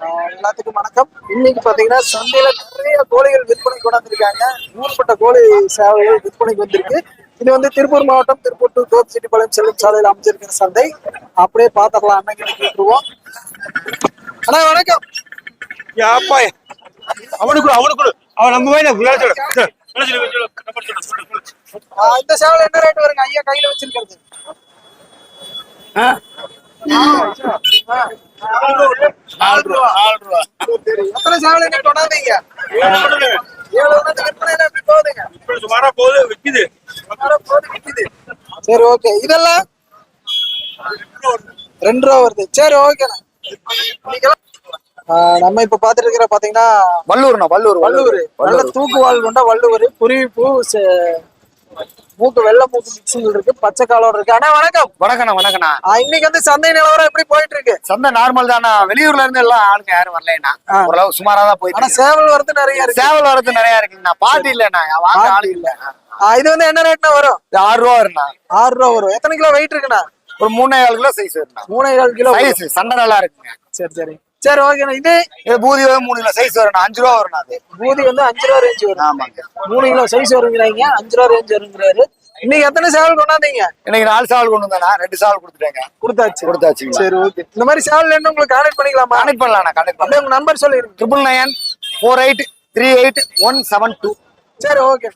ஆஹ் எல்லாத்துக்கும் வணக்கம். இன்னைக்கு பாத்தீங்கன்னா சந்தையில நிறைய கோழிகள் விற்பனை கொண்டாந்துருக்காங்க. ஊர்பட்ட கோழி சேவைகள் விற்பனைக்கு வந்திருக்கு. இது வந்து திருப்பூர் மாவட்டம் திருப்பூர் டு தோப்பிச்செட்டிப்பாளையம் செல்லும் சாலையில் அமைஞ்சிருக்கிற சந்தை. அப்படியே பாத்திரலாம் அண்ணன் கிட்ட கேட்டுருவோம். அண்ணா வணக்கம். யாப்பா அவனுக்கு அவனுக்கு. அவன் நம்ம இந்த சேவல் என்ன ரேட் வருங்க? ஐயா கையில வச்சிருக்கிறது. ஆ. நாலு ரூபா நாலு எத்தனை சேவல் கொண்டாந்தீங்க சுமாரா போகுது விக்குது. சரி ஓகே. இதெல்லாம் ரெண்டு ரூபா வருது. சரி ஓகேண்ணா ஆஹ் நம்ம இப்ப பாத்துட்டு இருக்கிற பாத்தீங்கன்னா வள்ளூர்ண்ணா வள்ளூர் வள்ளுவர் நல்ல தூக்குவால் கொண்ட வள்ளுவர் குருவி பூ சே- மூக்கு வெள்ளை மூக்கு மிக்சிங் இருக்கு பச்சை காலோட இருக்கு. அண்ணா வணக்கம். வணக்கண்ணா வணக்கண்ணா. இன்னைக்கு வந்து சந்தை நிலவரம் எப்படி போயிட்டு இருக்கு? சந்தை நார்மல் தானா வெளியூர்ல இருந்து எல்லாம் ஆளுங்க யாரும் வரலண்ணா. ஓரளவு சுமாரா தான் போயிட்டு ஆனா. சேவல் வரது நிறைய இருக்கு. சேவல் வரது நிறைய இருக்குங்கண்ணா பாட்டு இல்லண்ணா. வாங்க ஆளு இல்ல. இது வந்து என்ன ரேட்னா வரும்? ஆறு ரூபா வருண்ணா ஆறு ரூபா வரும். எத்தனை கிலோ வெயிட் இருக்குண்ணா? ஒரு மூணே ஏழு கிலோ சைஸ் வருண்ணா மூணே கால் கிலோ. சைஸ் சண்டை நல்லா இருக்குங்க. சரி சரி. சரி ஓகேண்ணா இது பூதி வந்து மூணு கிலோ சைஸ் வருண்ணா அஞ்சு ரூபா வருண்ணா அது. பூதி வந்து அஞ்சு ரூபா ரேஞ்ச் வரும் ஆமாங்க. மூணு கிலோ சைஸ் வருங்கிறாங்க அஞ்சு ரூபா ரேஞ்ச் வருங்கிறாரு. இன்னைக்கு எத்தனை சேவல் கொண்டாந்தீங்க? இன்னைக்கு நாலு சாவல் கொண்டு வந்தேண்ணா. ரெண்டு சாவல் கொடுத்துட்டேங்க. கொடுத்தாச்சு. கொடுத்தாச்சுங்களா சரி ஓகே இந்த மாதிரி சேவல் என்ன உங்களுக்கு கான்டாக்ட் பண்ணிக்கலாமா? கனெக்ட் பண்ணலாம் அப்படியே உங்க நம்பர் சொல்லிருங்க triple nine four eight three eight one seven two சரி ஓகே